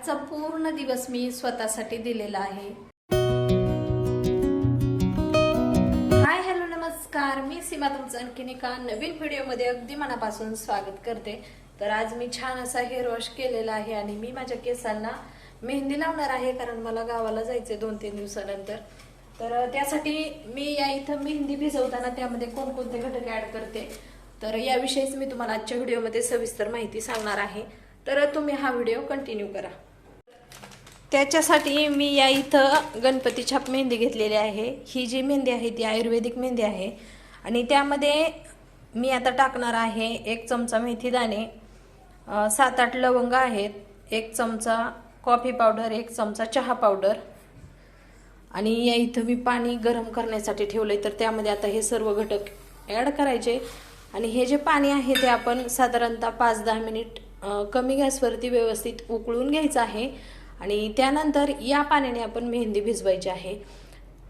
आजचा पूर्ण दिवस मी स्वतःसाठी दिलेला आहे. हाय हॅलो नमस्कार. मी सीमा तुमचं आणखीन एका नवीन व्हिडिओमध्ये अगदी मनापासून स्वागत करते. तर आज मी छान असा हेअर वॉश केलेला आहे आणि मी माझ्या केसांना मेहंदी लावणार आहे कारण मला गावाला जायचंय दोन तीन दिवसानंतर. तर त्यासाठी मी या इथं मेहंदी भिजवताना त्यामध्ये कोणकोणते घटक ऍड करते. तर याविषयीच मी तुम्हाला आजच्या व्हिडिओमध्ये सविस्तर माहिती सांगणार आहे. तर तुम्ही हा व्हिडिओ कंटिन्यू करा. त्याच्यासाठी मी या इथं गणपती छाप मेहंदी घेतलेली आहे. ही जी मेहंदी आहे ती आयुर्वेदिक मेहंदी आहे. आणि त्यामध्ये मी आता टाकणार आहे एक चमचा मेथी दाणे सात आठ लवंग आहेत एक चमचा कॉफी पावडर एक चमचा चहा पावडर. आणि या इथं मी पाणी गरम करण्यासाठी ठेवलंय तर त्यामध्ये आता हे सर्व घटक ॲड करायचे. आणि हे जे पाणी आहे ते आपण साधारणतः पाच दहा मिनिट कमी गॅसवरती व्यवस्थित उकळून घ्यायचं आहे. आणि त्यानंतर या पाण्याने आपण मेहंदी भिजवायची आहे.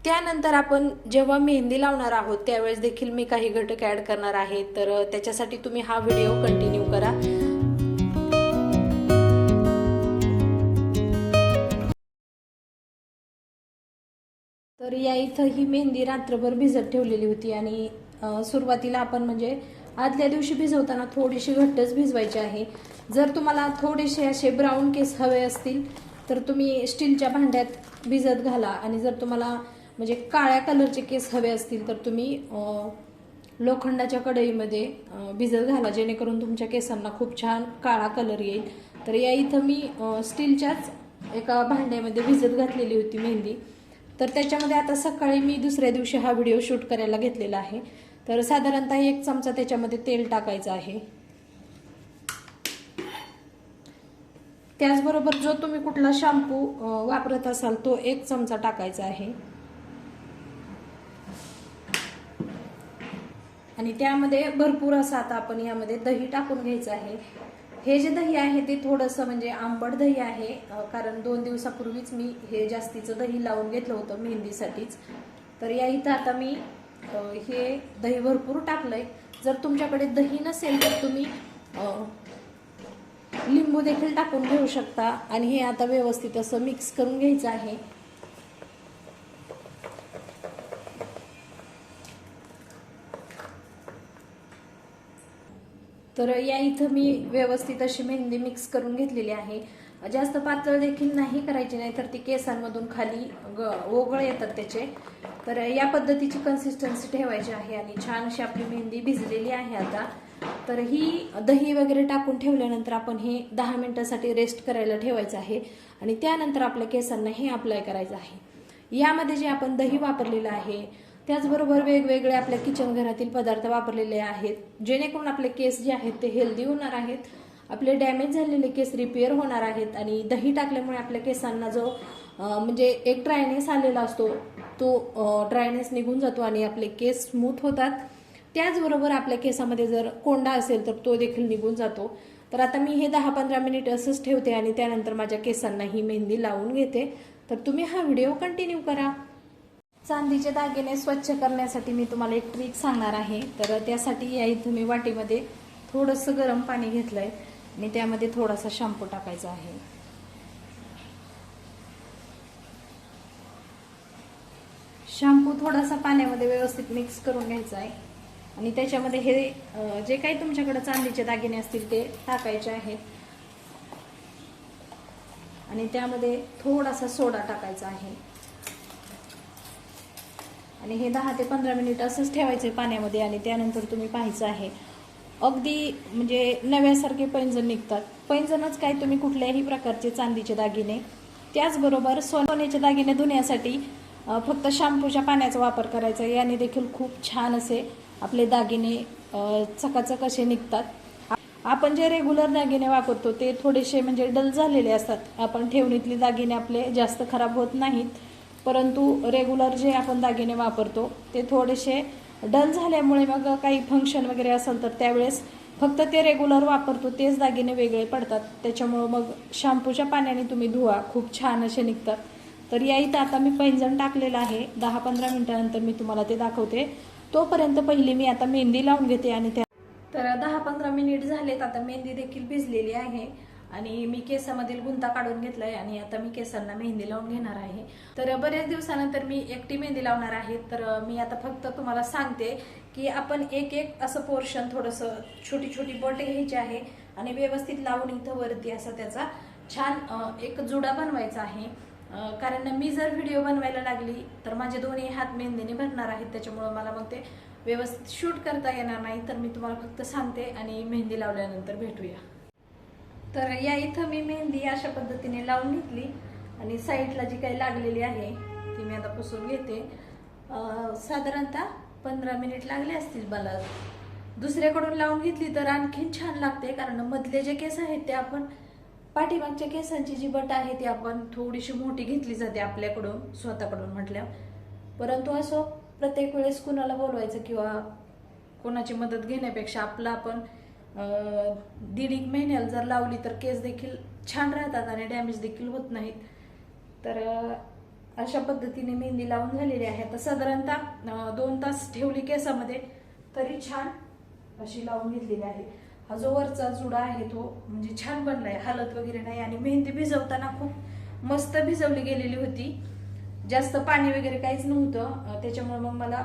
त्यानंतर आपण जेव्हा मेहंदी लावणार आहोत त्यावेळेस देखील मी काही घटक ॲड करणार आहे. तर त्याच्यासाठी तुम्ही हा व्हिडिओ कंटिन्यू करा. तर या इथं ही मेहंदी रात्रभर भिजत ठेवलेली होती आणि सुरुवातीला आपण म्हणजे आदल्या दिवशी भिजवताना थोडीशी घट्टच भिजवायची आहे. जर तुम्हाला थोडेसे असे ब्राऊन केस हवे असतील तर तुम्ही स्टीलच्या भांड्यात भिजत घाला आणि जर तुम्हाला म्हणजे काळ्या कलरचे केस हवे असतील तर तुम्ही लोखंडाच्या कढईमध्ये भिजत घाला जेणेकरून तुमच्या केसांना खूप छान काळा कलर येईल. तर या इथं मी स्टीलच्याच एका भांड्यामध्ये भिजत घातलेली होती मेहंदी. तर त्याच्यामध्ये आता सकाळी मी दुसऱ्या दिवशी हा व्हिडिओ शूट करायला घेतलेला आहे. तर साधारणतः एक चमचा त्याच्यामध्ये तेल टाकायचं आहे. त्याचबरोबर जो तुम्ही कुठला शॅम्पू वापरत असाल तो एक चमचा टाकायचा आहे. आणि त्यामध्ये भरपूर असं आता आपण यामध्ये दही टाकून घ्यायचं आहे. हे जे दही आहे ते थोडंसं म्हणजे आंबट दही आहे कारण दोन दिवसापूर्वीच मी हे जास्तीचं दही लावून घेतलं होतं मेहंदीसाठीच. तर या इथं आता मी हे दही भरपूर टाकलंय. जर तुमच्याकडे दही नसेल तर तुम्ही लिंबू देखील टाकून घेऊ शकता. आणि हे आता व्यवस्थित असं मिक्स करून घ्यायचं आहे. तर या इथं मी व्यवस्थित अशी मेहंदी मिक्स करून घेतलेली आहे. जास्त पातळ देखील नाही करायची नाही तर ती केसांमधून खाली ग ओघळ येतात त्याचे. तर या पद्धतीची कन्सिस्टन्सी ठेवायची आहे आणि छान अशी आपली मेहंदी भिजलेली आहे आता. तर ही दही वगैरे टाकून ठेवल्यानंतर आपण हे दहा मिनटासाठी रेस्ट करायला ठेवायचं आहे. आणि त्यानंतर आपल्या केसांना हे अप्लाय करायचं आहे. यामध्ये जे आपण दही वापरलेलं आहे त्याचबरोबर वेगवेगळे आपल्या किचन घरातील पदार्थ वापरलेले आहेत. जेणेकरून आपले केस जे आहेत ते हेल्दी होणार आहेत. आपले डॅमेज झालेले केस रिपेअर होणार आहेत. आणि दही टाकल्यामुळे आपल्या केसांना जो म्हणजे एक ड्रायनेस आलेला असतो तो ड्रायनेस निघून जातो आणि आपले केस स्मूथ होतात. त्याचबरोबर आपल्या केसामध्ये जर कोंडा असेल तर तो देखील निघून जातो. तर आता मी हे दहा पंधरा मिनिट असंच ठेवते आणि त्यानंतर माझ्या केसांना ही मेहंदी लावून घेते. तर तुम्ही हा व्हिडिओ कंटिन्यू करा. चांदीचे दागिने स्वच्छ करण्यासाठी मी तुम्हाला एक ट्रिक सांगणार आहे. तर त्यासाठी या इथं मी वाटीमध्ये थोडंसं गरम पाणी घेतलं आहे आणि त्यामध्ये थोडासा शॅम्पू टाकायचा आहे. शॅम्पू थोडासा पाण्यामध्ये व्यवस्थित मिक्स करून घ्यायचा आहे. आणि त्याच्यामध्ये हे जे काही तुमच्याकडे चांदीचे दागिने असतील ते टाकायचे आहेत. आणि त्यामध्ये थोडासा सोडा टाकायचा आहे. आणि हे दहा ते पंधरा मिनिट असंच ठेवायचे पाण्यामध्ये आणि त्यानंतर तुम्ही पाहायचं आहे. अगदी म्हणजे नव्यासारखे पैंजण निघतात. पैंजणच काय तुम्ही कुठल्याही प्रकारचे चांदीचे दागिने. त्याचबरोबर सोन्याचे दागिने धुण्यासाठी फक्त शॅम्पूच्या पाण्याचा वापर करायचा याने देखील खूप छान असे आपले दागिने चकाचक असे निघतात. आपण जे रेग्युलर दागिने वापरतो ते थोडेसे म्हणजे डल झालेले असतात. आपण ठेवणीतले दागिने आपले जास्त खराब होत नाहीत. परंतु रेग्युलर जे आपण दागिने वापरतो ते थोडेसे डल झाल्यामुळे मग काही फंक्शन वगैरे असेल तर त्यावेळेस फक्त ते रेग्युलर वापरतो तेच दागिने वेगळे पडतात. त्याच्यामुळं मग शॅम्पूच्या पाण्याने तुम्ही धुवा खूप छान असे निघतात. तर या इथं आता मी पैंजण टाकलेलं आहे. दहा पंधरा मिनटानंतर मी तुम्हाला ते दाखवते. तोपर्यंत पहिली मी आता मेहंदी लावून घेते आणि त्या तर दहा पंधरा मिनिट झालेत आता मेहंदी देखील भिजलेली आहे. आणि मी केसामधील गुंता काढून घेतलाय आणि आता मी केसांना मेहंदी लावून घेणार आहे. तर बऱ्याच दिवसानंतर मी एकटी मेहंदी लावणार आहे. तर मी आता फक्त तुम्हाला सांगते की आपण एक एक असं पोर्शन थोडंसं छोटी छोटी बोटे घ्यायची आहे आणि व्यवस्थित लावून इथं वरती असा त्याचा छान एक जुडा बनवायचा आहे. कारण मी जर व्हिडिओ बनवायला लागली तर माझे दोन्ही हात मेहंदीने भरणार आहेत. त्याच्यामुळं मला मग ते व्यवस्थित शूट करता येणार नाही. तर मी तुम्हाला फक्त सांगते आणि मेहंदी लावल्यानंतर भेटूया. तर या इथं मी मेहंदी अशा पद्धतीने लावून घेतली आणि साईडला जी काही लागलेली आहे ती मी आता पुसून घेते. साधारणतः पंधरा मिनिट लागले असतील मला. दुसऱ्याकडून लावून घेतली तर आणखीन छान लागते कारण मधले जे केस आहेत ते आपण पाठीमागच्या केसांची जी बट आहे ती आपण थोडीशी मोठी घेतली जाते आपल्याकडून स्वतःकडून म्हटल्या परंतु असो प्रत्येक वेळेस कुणाला बोलवायचं किंवा कोणाची मदत घेण्यापेक्षा आपलं आपण दीड एक महिन्याला जर लावली तर केस देखील छान राहतात आणि डॅमेज देखील होत नाहीत. तर अशा पद्धतीने मेहंदी लावून झालेली आहे. आता साधारणतः दोन तास ठेवली केसामध्ये तरी छान अशी लावून घेतलेली आहे. हा जो वरचा जुडा आहे तो म्हणजे छान बनलाय हालत वगैरे नाही. आणि मेहंदी भिजवताना खूप मस्त भिजवली गेलेली होती. जास्त पाणी वगैरे काहीच नव्हतं. त्याच्यामुळे मग मला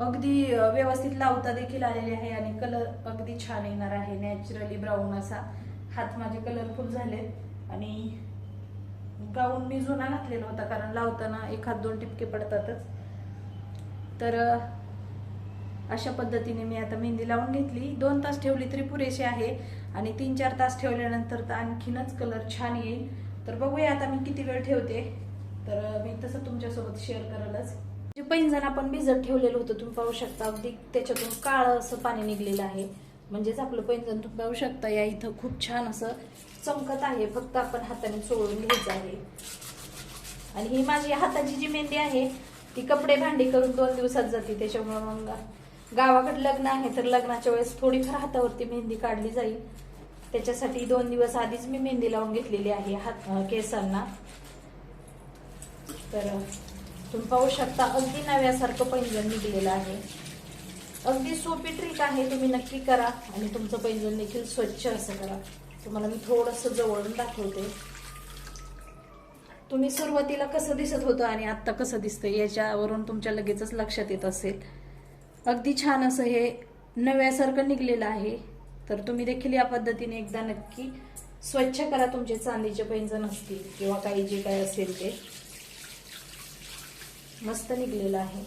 अगदी व्यवस्थित लावता देखील आलेले आहे आणि कलर अगदी छान येणार आहे. नॅचरली ब्राऊन असा हात माझे कलरफुल झालेत. आणि गाऊन मी जुना घातलेला होता कारण लावताना एक हात दोन टिपके पडतातच. तर अशा पद्धतीने मी आता मेहंदी लावून घेतली. दोन तास ठेवली तरी पुरेशी आहे. आणि तीन चार तास ठेवल्यानंतर तर आणखीनच कलर छान येईल. तर बघूया आता मी किती वेळ ठेवते. तर मी तसं तुमच्यासोबत शेअर करलच. जे पैंजण आपण भिजत ठेवलेलं होतं तुम्ही पाहू शकता. अगदी त्याच्यातून काळं असं पाणी निघलेलं आहे. म्हणजेच आपलं पैंजण तुम्ही पाहू शकता या इथं खूप छान असं चमकत आहे. फक्त आपण हाताने चोळून घ्यायचं आहे. आणि ही माझी हाताची जी मेहंदी आहे ती कपडे भांडी करून दोन दिवसात जाते. त्याच्यामुळे मग गावाकडे लग्न आहे तर लग्नाच्या वेळेस थोडीफार हातावरती मेहंदी काढली जाईल. त्याच्यासाठी दोन दिवस आधीच मी मेहंदी लावून घेतलेली आहे हात केसांना. तर तुम्ही पाहू शकता अगदी नव्यासारखं पैंजण निघलेलं आहे. अगदी सोपी ट्रिक आहे तुम्ही नक्की करा आणि तुमचं पैंजण देखील स्वच्छ असं करा. तुम्हाला मी थोडंसं जवळून दाखवते. तुम्ही सुरुवातीला कसं दिसत होतं आणि आत्ता कसं दिसतं याच्यावरून तुमच्या लगेचच लक्षात येत असेल. अगदी छान असं हे नव्यासारखं निघलेलं आहे. तर तुम्ही देखील या पद्धतीने एकदा नक्की स्वच्छ करा तुमचे चांदीचे पैंजण असतील किंवा काही जे काय असेल ते. मस्त निघलेलं आहे.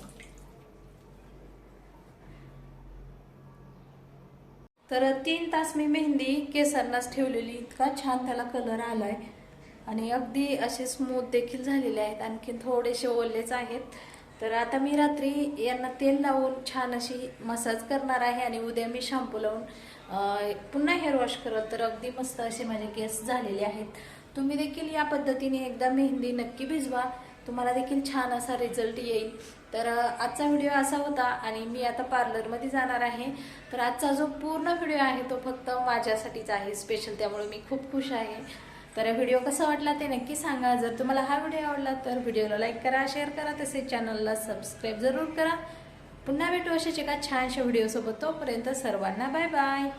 तर तीन तास मी मेहंदी केसांनाच ठेवलेली इतका छान त्याला कलर आलाय. आणि अगदी असे स्मूथ देखील झालेले आहेत. आणखीन थोडेसे ओलेच आहेत. तर आता मी रात्री यांना तेल लावून छान अशी मसाज करणार आहे आणि उद्या मी शॅम्पू लावून पुन्हा हेअर वॉश करत तर अगदी मस्त असे माझे केस झालेले आहेत. तुम्ही देखील या पद्धतीने एकदा मेहंदी नक्की भिजवा. तुम्हाला देखील छान असा रिझल्ट येईल. तर आजचा व्हिडिओ असा होता आणि मी आता पार्लरमध्ये जाणार आहे. तर आजचा जो पूर्ण व्हिडिओ आहे तो फक्त माझ्यासाठीच आहे. स्पेशल त्यामुळे मी खूप खुश आहे. तर व्हिडिओ कसा वाटला ते नक्की सांगा. जर तुम्हाला हा व्हिडिओ आवडला तर व्हिडिओला लाईक करा शेअर करा तसेच चॅनलला सबस्क्राईब जरूर करा. पुन्हा भेटू अशाच एका छानशा व्हिडिओसोबत. तोपर्यंत सर्वांना बाय बाय